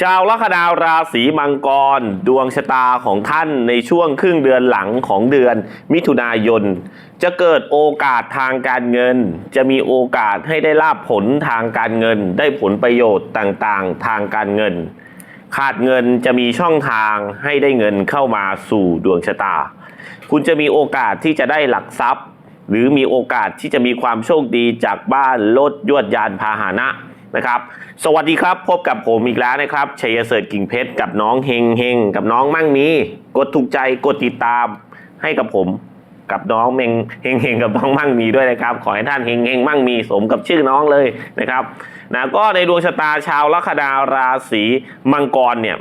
ชาวลัคนาราศีมังกร ดวงชะตาของท่านในช่วงครึ่งเดือนหลังของเดือนมิถุนายน จะเกิดโอกาสทางการเงิน จะมีโอกาสให้ได้ลาบผลทางการเงิน ได้ผลประโยชน์ต่างๆ ทางการเงิน ขาดเงินจะมีช่องทางให้ได้เงินเข้ามาสู่ดวงชะตา คุณจะมีโอกาสที่จะได้หลักทรัพย์ หรือมีโอกาสที่จะมีความโชคดีจากบ้านรถยวดยานพาหนะ นะครับ สวัสดีครับพบกับผมอีกแล้วนะครับชัยเสริฐกิ่งเพชรกับน้องเฮงเฮงกับน้องมั่งมีกดถูกใจกดติดตามให้กับผมกับน้องเมงเฮงเฮงกับน้องมั่งมีด้วยนะครับ ขอให้ท่านเฮงเฮงมั่งมีสมกับชื่อน้องเลยนะครับนะก็ในดวงชะตาชาวลัคนาราศีมังกรเนี่ย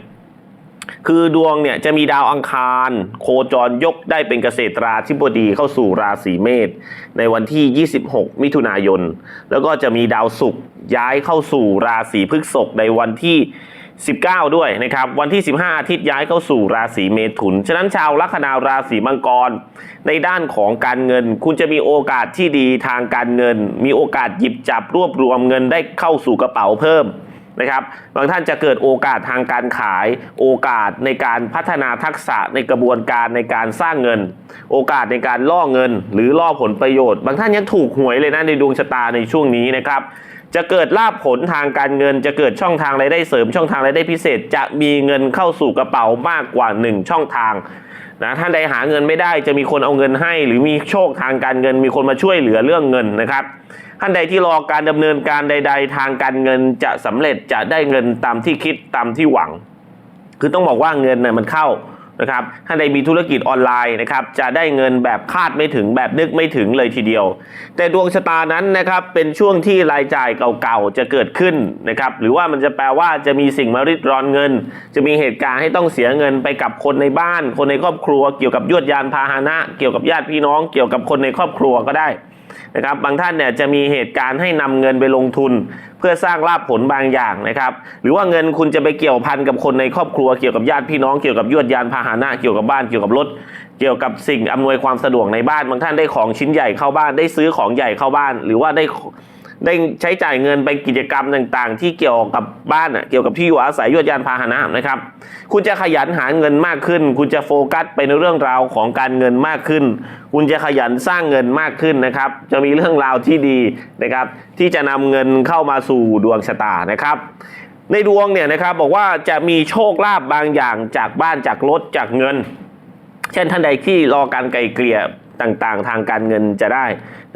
คือดวงเนี่ยจะมีดาวอังคาร โคจรยกได้เป็นเกษตราธิบดีเข้าสู่ราศีเมษในวันที่ 26 มิถุนายน แล้วก็จะมีดาวศุกร์ย้ายเข้าสู่ราศีพฤษภในวันที่ 19 ด้วยนะครับ วันที่ 15 อาทิตย์ย้ายเข้าสู่ราศีเมถุน ฉะนั้นชาวลัคนาราศีมังกร ในด้านของการเงิน คุณจะมีโอกาสที่ดีทางการเงิน มีโอกาสหยิบจับรวบรวมเงินได้เข้าสู่กระเป๋าเพิ่ม นะครับ บางท่านจะเกิดโอกาสทางการขาย โอกาสในการพัฒนาทักษะในกระบวนการในการสร้างเงิน โอกาสในการล่อเงิน หรือล่อผลประโยชน์ บางท่านยังถูกหวยเลยนะในดวงชะตาในช่วงนี้นะครับ จะเกิดลาภผลทางการเงิน จะเกิดช่องทางรายได้เสริม ช่องทางรายได้พิเศษ จะมีเงินเข้าสู่กระเป๋ามากกว่า 1 ช่องทางนะท่านใดหาเงินไม่ได้จะมีคนเอาเงินให้ หรือมีโชคทางการเงิน มีคนมาช่วยเหลือเรื่องเงินนะครับ ท่านใดที่รอการดำเนินการใด ๆ ทางการเงินจะสำเร็จจะได้เงินตามที่คิดตามที่หวัง คือต้องบอกว่าเงินน่ะมันเข้านะครับท่านใดมีธุรกิจออนไลน์นะครับจะได้เงินแบบคาดไม่ถึงแบบนึกไม่ถึงเลยทีเดียว แต่ดวงชะตานั้นนะครับเป็นช่วงที่รายจ่ายเก่าๆจะเกิดขึ้นนะครับหรือว่ามันจะแปลว่าจะมีสิ่งมาริดรอนเงิน จะมีเหตุการณ์ให้ต้องเสียเงินไปกับคนในบ้าน คนในครอบครัว เกี่ยวกับยวดยานพาหนะ เกี่ยวกับญาติพี่น้อง เกี่ยวกับคนในครอบครัวก็ได้ นะครับบางท่านเนี่ยจะมีเหตุการณ์ให้นำเงินไปลงทุน เพื่อสร้างลาภผลบางอย่างนะครับ หรือว่าเงินคุณจะไปเกี่ยวพันกับคนในครอบครัวเกี่ยวกับญาติพี่น้องเกี่ยวกับยวดยานพาหนะเกี่ยวกับบ้านเกี่ยวกับรถเกี่ยวกับสิ่งอำนวยความสะดวกในบ้าน บางท่านได้ของชิ้นใหญ่เข้าบ้านได้ซื้อของใหญ่เข้าบ้าน หรือว่าได้ ได้ใช้จ่ายเงินไปกิจกรรมต่างๆ ที่เกี่ยวกับบ้านอะเกี่ยวกับที่อยู่อาศัยยวดยานพาหนะนะครับ คุณจะขยันหาเงินมากขึ้น คุณจะโฟกัสไปในเรื่องราวของการเงินมากขึ้น คุณจะขยันสร้างเงินมากขึ้นนะครับ จะมีเรื่องราวที่ดีนะครับ ที่จะนำเงินเข้ามาสู่ดวงชะตานะครับ ในดวงเนี่ยนะครับบอกว่าจะมีโชคลาภบางอย่างจากบ้านจากรถจากเงิน เช่นท่านใดที่รอการไกลเกลี่ย ต่างๆ ทางการเงินจะได้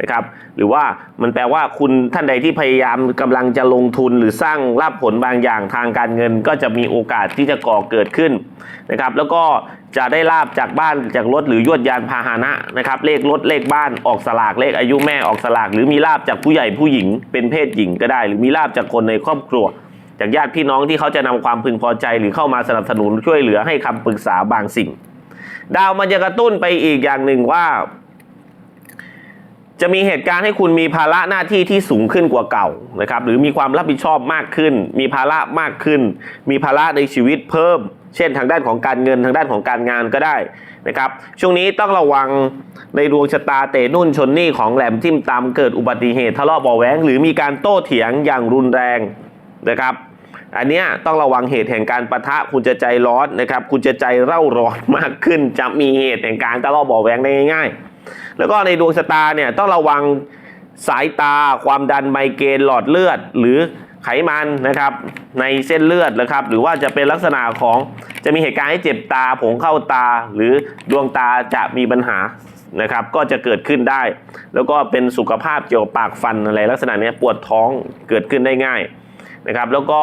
นะครับ หรือว่ามันแปลว่าคุณท่านใดที่พยายามกำลังจะลงทุนหรือสร้างลาภผลบางอย่างทางการเงิน ก็จะมีโอกาสที่จะก่อเกิดขึ้นนะครับ แล้วก็จะได้ลาบจากบ้านจากรถหรือยวดยานพาหนะนะครับเลขรถเลขบ้านออกสลากเลขอายุแม่ออกสลาก หรือมีลาบจากผู้ใหญ่ผู้หญิง เป็นเพศหญิงก็ได้ หรือมีลาบจากคนในครอบครัวจากญาติพี่น้องที่เขาจะนำความพึงพอใจหรือเข้ามาสนับสนุนช่วยเหลือให้คำปรึกษาบางสิ่ง ดาวมันจะกระตุ้นไปอีกอย่างหนึ่งว่า จะมีเหตุการณ์ให้คุณมีภาระหน้าที่ที่สูงขึ้นกว่าเก่านะครับ หรือมีความรับผิดชอบมากขึ้น มีภาระมากขึ้น มีภาระในชีวิตเพิ่ม เช่นทางด้านของการเงินทางด้านของการงานก็ได้นะครับ ช่วงนี้ต้องระวังในดวงชะตาเตะนุ่นชนนี่ของแหลมทิ่มตามเกิดอุบัติเหตุทะเลาะเบาะแหวงหรือมีการโต้เถียงอย่างรุนแรงนะครับ อันเนี้ยต้องระวังเหตุแห่งการประทะคุณจะใจร้อนนะครับ คุณจะใจเร่าร้อนมากขึ้น จะมีเหตุแห่งการทะเลาะเบาะแหวงได้ง่าย ๆ แล้วก็ในดวงชะตาเนี่ยต้องระวังสายตา ความดันไมเกรนหลอดเลือด หรือไขมันนะครับ ในเส้นเลือดนะครับ หรือว่าจะเป็นลักษณะของจะมีเหตุการณ์ให้เจ็บตาผงเข้าตา หรือดวงตาจะมีปัญหานะครับ ก็จะเกิดขึ้นได้ แล้วก็เป็นสุขภาพเกี่ยวกับปากฟันอะไรลักษณะเนี้ยปวดท้องเกิดขึ้นได้ง่ายนะครับ แล้วก็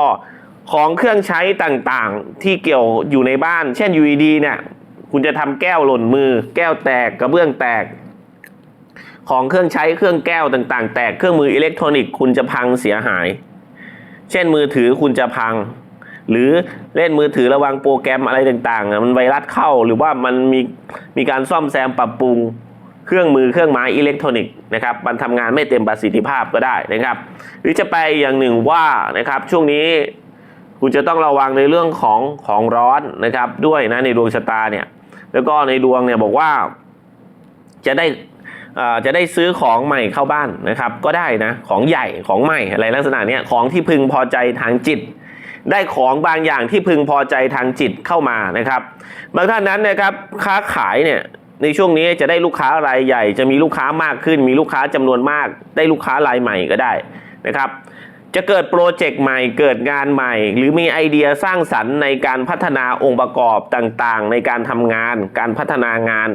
ของเครื่องใช้ต่างๆ ที่เกี่ยวอยู่ในบ้าน เช่น UED เนี่ยคุณจะทำแก้วหล่นมือ แก้วแตกกระเบื้องแตก ของเครื่องใช้เครื่องแก้วต่างๆ แตกเครื่องมืออิเล็กทรอนิกส์คุณจะพังเสียหาย เช่นมือถือคุณจะพัง หรือเล่นมือถือระวังโปรแกรมอะไรต่างๆมันไวรัสเข้าหรือว่ามันมีมีการซ่อมแซมปรับปรุงเครื่องมือเครื่องไม้อิเล็กทรอนิกส์นะครับมันทำงานไม่เต็มประสิทธิภาพก็ได้นะครับ หรือจะไปอย่างหนึ่งว่านะครับช่วงนี้ คุณจะต้องระวังในเรื่องของของร้อนนะครับ ด้วยนะในดวงชะตาเนี่ยแล้วก็ในดวงเนี่ยบอกว่าจะได้อ่อจะได้ซื้อของใหม่เข้าบ้านนะครับ ก็ได้นะของใหญ่ของใหม่อะไรลักษณะเนี้ยของที่พึงพอใจทางจิต ได้ของบางอย่างที่พึงพอใจทางจิตเข้ามานะครับบางท่านนั้นนะครับค้าขายเนี่ยในช่วงนี้จะได้ลูกค้ารายใหญ่ จะมีลูกค้ามากขึ้น มีลูกค้าจำนวนมาก ได้ลูกค้ารายใหม่ก็ได้นะครับ จะเกิดโปรเจกต์ใหม่เกิดงานใหม่ หรือมีไอเดียสร้างสรรค์ในการพัฒนาองค์ประกอบต่างๆ ในการทำงาน การพัฒนางาน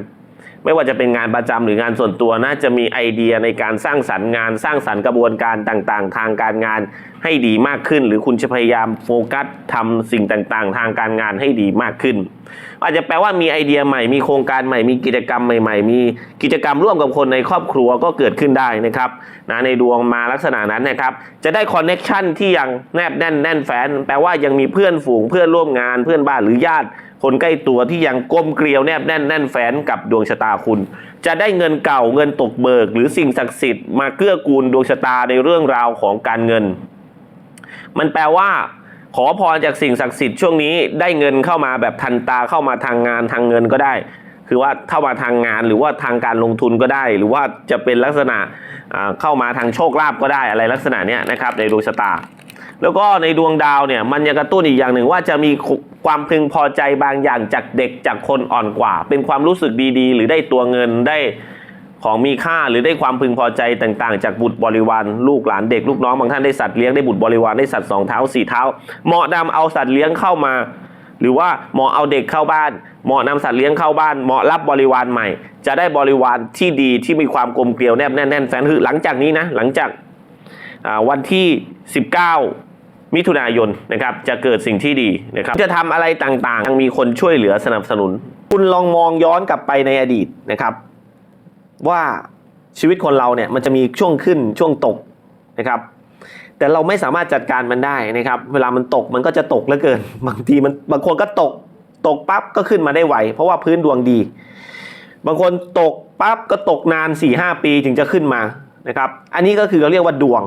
ไม่ว่าจะเป็นงานประจำหรืองานส่วนตัวน่าจะมีไอเดียในการสร้างสรรค์งาน สร้างสรรค์กระบวนการต่างๆ ทางการงานให้ดีมากขึ้น หรือคุณจะพยายามโฟกัสทำสิ่งต่างๆ ทางการงานให้ดีมากขึ้น อาจจะแปลว่ามีไอเดียใหม่มีโครงการใหม่มีกิจกรรมใหม่ ๆ มีกิจกรรมร่วมกับคนในครอบครัวก็เกิดขึ้นได้นะครับนะในดวงมาลักษณะนั้นนะครับจะได้คอนเน็ชันที่ยังแนบแน่นแน่นแฟนแปลว่ายังมีเพื่อนฝูงเพื่อนร่วมงานเพื่อนบ้านหรือญาติ คนใกล้ตัวที่ยังกลมเกลียวแนบแน่นแน่นแฟนกับดวงชะตาคุณ จะได้เงินเก่าเงินตกเบิก หรือสิ่งศักดิ์สิทธิ์มาเกื้อกูลดวงชะตาในเรื่องราวของการเงิน มันแปลว่า ขอพรจากสิ่งศักดิ์สิทธิ์ช่วงนี้ได้เงินเข้ามาแบบทันตาเข้ามาทางงานทางเงินก็ได้ คือว่าเข้ามาทางงานหรือว่าทางการลงทุนก็ได้ หรือว่าจะเป็นลักษณะเข้ามาทางโชคลาภก็ได้อะไรลักษณะเนี้ยนะครับในดวงชะตา แล้วก็ในดวงดาวเนี่ยมันยังกระตุ้นอีกอย่างหนึ่งว่าจะมีความพึงพอใจบางอย่างจากเด็กจากคนอ่อนกว่า เป็นความรู้สึกดีๆ หรือได้ตัวเงินได้ของมีค่าหรือได้ความพึงพอใจต่างๆ จากบุตรบริวารลูกหลานเด็กลูกน้องบางท่านได้สัตว์เลี้ยงได้บุตรบริวารได้สัตว์สองเท้าสี่เท้าเหมาะนำเอาสัตว์เลี้ยงเข้ามา หรือว่าเหมาะเอาเด็กเข้าบ้าน เหมาะนำสัตว์เลี้ยงเข้าบ้านเหมาะรับบริวารใหม่ จะได้บริวารที่ดีที่มีความกลมเกลียวแนบแน่นแน่นแฟนคือหลังจากนี้นะหลังจากวันที่ 19 มิถุนายนนะครับจะเกิดสิ่งที่ดีนะครับจะทำอะไรต่างๆยังมีคนช่วยเหลือสนับสนุน คุณลองมองย้อนกลับไปในอดีตนะครับ ว่าชีวิตคนเราเนี่ยมันจะมีช่วงขึ้นช่วงตกนะครับ แต่เราไม่สามารถจัดการมันได้นะครับ เวลามันตกมันก็จะตกเหลือเกิน บางทีมันบางคนก็ตกตกปั๊บก็ขึ้นมาได้ไวเพราะว่าพื้นดวงดี บางคนตกปั๊บก็ตกนาน4ี่หปีถึงจะขึ้นมานะครับ อันนี้ก็คือเราเรียกว่าดวง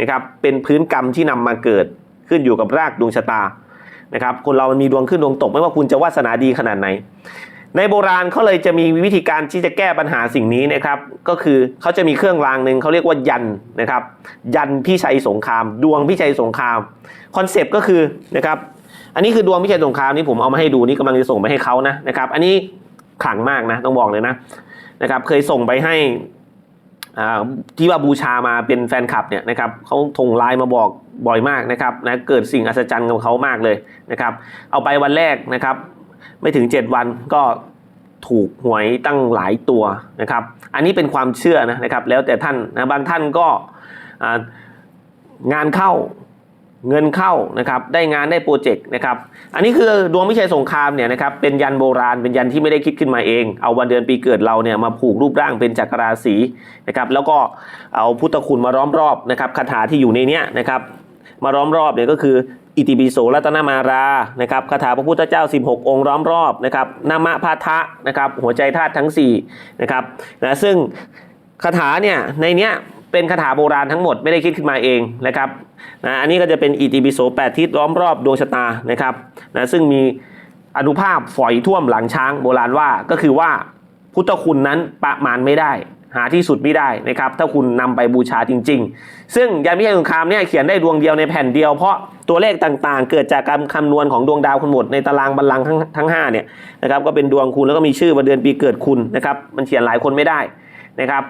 นะครับเป็นพื้นกรรมที่นำมาเกิด ขึ้นอยู่กับรากดวงชะตานะครับคนเรามันมีดวงขึ้นดวงตกไม่ว่าคุณจะวาสนาดีขนาดไหน ในโบราณเขาเลยจะมีวิธีการที่จะแก้ปัญหาสิ่งนี้นะครับ ก็คือเขาจะมีเครื่องรางหนึ่งเขาเรียกว่ายันนะครับ ยันพิชัยสงคราม ดวงพิชัยสงครามคอนเซปต์ก็คือนะครับอันนี้คือดวงพิชัยสงครามนี่ผมเอามาให้ดูนี่กำลังจะส่งไปให้เขานะนะครับ อันนี้ขลังมากนะต้องบอกเลยนะนะครับ เคยส่งไปให้ ที่ว่าบูชามาเป็นแฟนคลับเนี่ยนะครับเขาทงไลน์มาบอกบ่อยมากนะครับนะเกิดสิ่งอัศจรรย์กับเขามากเลยนะครับ เอาไปวันแรกนะครับ ไม่ถึง 7 วันก็ถูกหวยตั้งหลายตัวนะครับ อันนี้เป็นความเชื่อนะนะครับ แล้วแต่ท่านนะบางท่านก็งานเข้า เงินเข้านะครับได้งานได้โปรเจกต์นะครับอันนี้คือดวงวิชัยสงครามเนี่ยนะครับเป็นยันโบราณเป็นยันที่ไม่ได้คิดขึ้นมาเอง เอาวันเดือนปีเกิดเราเนี่ยมาผูกรูปร่างเป็นจักรราศีนะครับแล้วก็เอาพุทธคุณมาล้อมรอบนะครับคาถาที่อยู่ในเนี้ยนะครับมาล้อมรอบเนี่ยก็คืออิติปิโสรัตนมารานะครับคาถาพระพุทธเจ้า 16 องค์ล้อมรอบนะครับนามะพาทะนะครับหัวใจธาตุทั้ง4นะครับนะซึ่งคาถาเนี่ยในเนี้ย เป็นคาถาโบราณทั้งหมดไม่ได้คิดขึ้นมาเองนะครับนะอันนี้ก็จะเป็นอิติปิโส8ทิศล้อมรอบดวงชะตานะครับนะซึ่งมีอนุภาพฝอยท่วมหลังช้างโบราณว่าก็คือว่าพุทธคุณนั้นประมาณไม่ได้ หาที่สุดไม่ได้นะครับ ถ้าคุณนำไปบูชาจริง ๆ ซึ่งยานวิทยาสงครามเนี่ยเขียนได้ดวงเดียวในแผ่นเดียว เพราะตัวเลขต่างๆ เกิดจากการคำนวณของดวงดาวคุณหมดในตารางบัลลังก์ทั้งทั้งห้าเนี่ยนะครับก็เป็นดวงคุณแล้วก็มีชื่อวันเดือนปีเกิดคุณนะครับมันเขียนหลายคนไม่ได้นะครับ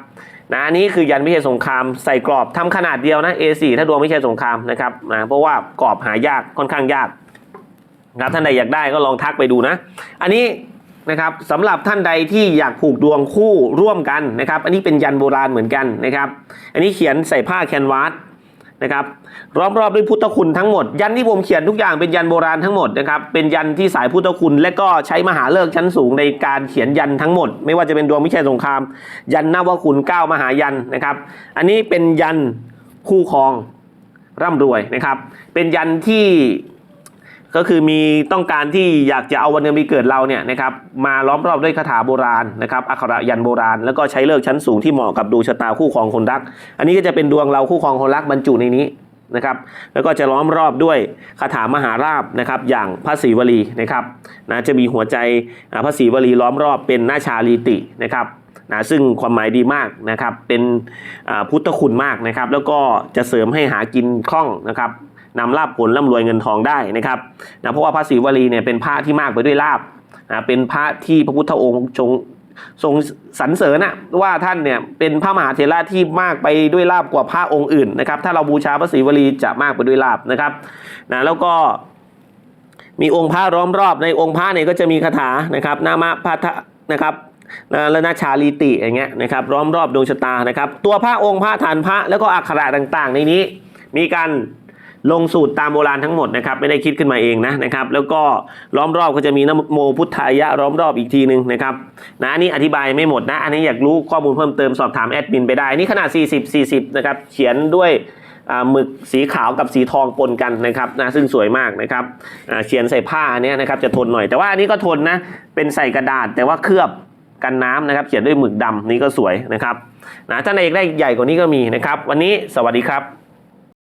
นะอันนี้คือยันวิทยาสงครามใส่กรอบทำขนาดเดียวนะ A4 ถ้าดวงวิทยาสงครามนะครับนะเพราะว่ากรอบหายากค่อนข้างยากนะครับท่านใดอยากได้ก็ลองทักไปดูนะ อันนี้นะครับสำหรับท่านใดที่อยากผูกดวงคู่ร่วมกันนะครับ อันนี้เป็นยันโบราณเหมือนกันนะครับ อันนี้เขียนใส่ผ้าแคนวาส นะครับล้อมรอบด้วยพุทธคุณทั้งหมด ยันที่ผมเขียนทุกอย่างเป็นยันโบราณทั้งหมดนะครับเป็นยันที่สายพุทธคุณ และก็ใช้มหาเลิกชั้นสูงในการเขียนยันทั้งหมด ไม่ว่าจะเป็นดวงมิชัยสงคราม ยันนวคุณเก้ามหายันนะครับอันนี้เป็นยันคู่ครองร่ำรวยนะครับเป็นยันที่ ก็คือมีต้องการที่อยากจะเอาวันเดือนปีเกิดเราเนี่ยนะครับมาล้อมรอบด้วยคาถาโบราณนะครับอักขระยันโบราณ แล้วก็ใช้เลิกษ์ชั้นสูงที่เหมาะกับดวงชะตาคู่ครองคนรัก อันนี้ก็จะเป็นดวงเราคู่ครองคนรักบรรจุในนี้นะครับแล้วก็จะล้อมรอบด้วยคาถามหาราบนะครับอย่างพระศรีวลีนะครับนะจะมีหัวใจพระศรีวลีล้อมรอบเป็นหน้าชาลีตินะครับนะซึ่งความหมายดีมากนะครับเป็นพุทธคุณมากนะครับ แล้วก็จะเสริมให้หากินคล่องนะครับ นำลาบผลร่ำรวยเงินทองได้นะครับนะเพราะว่าพระศรีวลีเนี่ยเป็นพระที่มากไปด้วยลาบนะเป็นพระที่พระพุทธองค์ทรงทรงสรรเสริญนะว่าท่านเนี่ยเป็นพระมหาเถระที่มากไปด้วยลาบกว่าพระองค์อื่นนะครับ ถ้าเราบูชาพระศรีวลีจะมากไปด้วยลาบนะครับนะแล้วก็มีองค์พระล้อมรอบในองค์พระเนี่ยก็จะมีคาถานะครับนามะพัทะนะครับและนาชาลีติอย่างเงี้ยนะครับล้อมรอบดวงชะตานะครับ ตัวพระองค์พระฐานพระแล้วก็อักขระต่างๆ ในนี้มีการ ลงสูตรตามโบราณทั้งหมดนะครับไม่ได้คิดขึ้นมาเองนะนะครับแล้วก็ล้อมรอบก็จะมีนโมพุทธายะล้อมรอบอีกทีหนึ่งนะครับนะอันนี้อธิบายไม่หมดนะอันนี้อยากรู้ข้อมูลเพิ่มเติมสอบถามแอดมินไปได้นี่ขนาด 40 40นะครับเขียนด้วยหมึกสีขาวกับสีทองปนกันนะครับนะซึ่งสวยมากนะครับเขียนใส่ผ้าอันเนี้ยนะครับจะทนหน่อย แต่ว่าอันนี้ก็ทนนะเป็นใส่กระดาษ แต่ว่าเคลือบกันน้ำนะครับเขียนด้วยหมึกดำนี่ก็สวยนะครับนะถ้าในเอกได้ใหญ่กว่านี้ก็มีนะครับ วันนี้สวัสดีครับ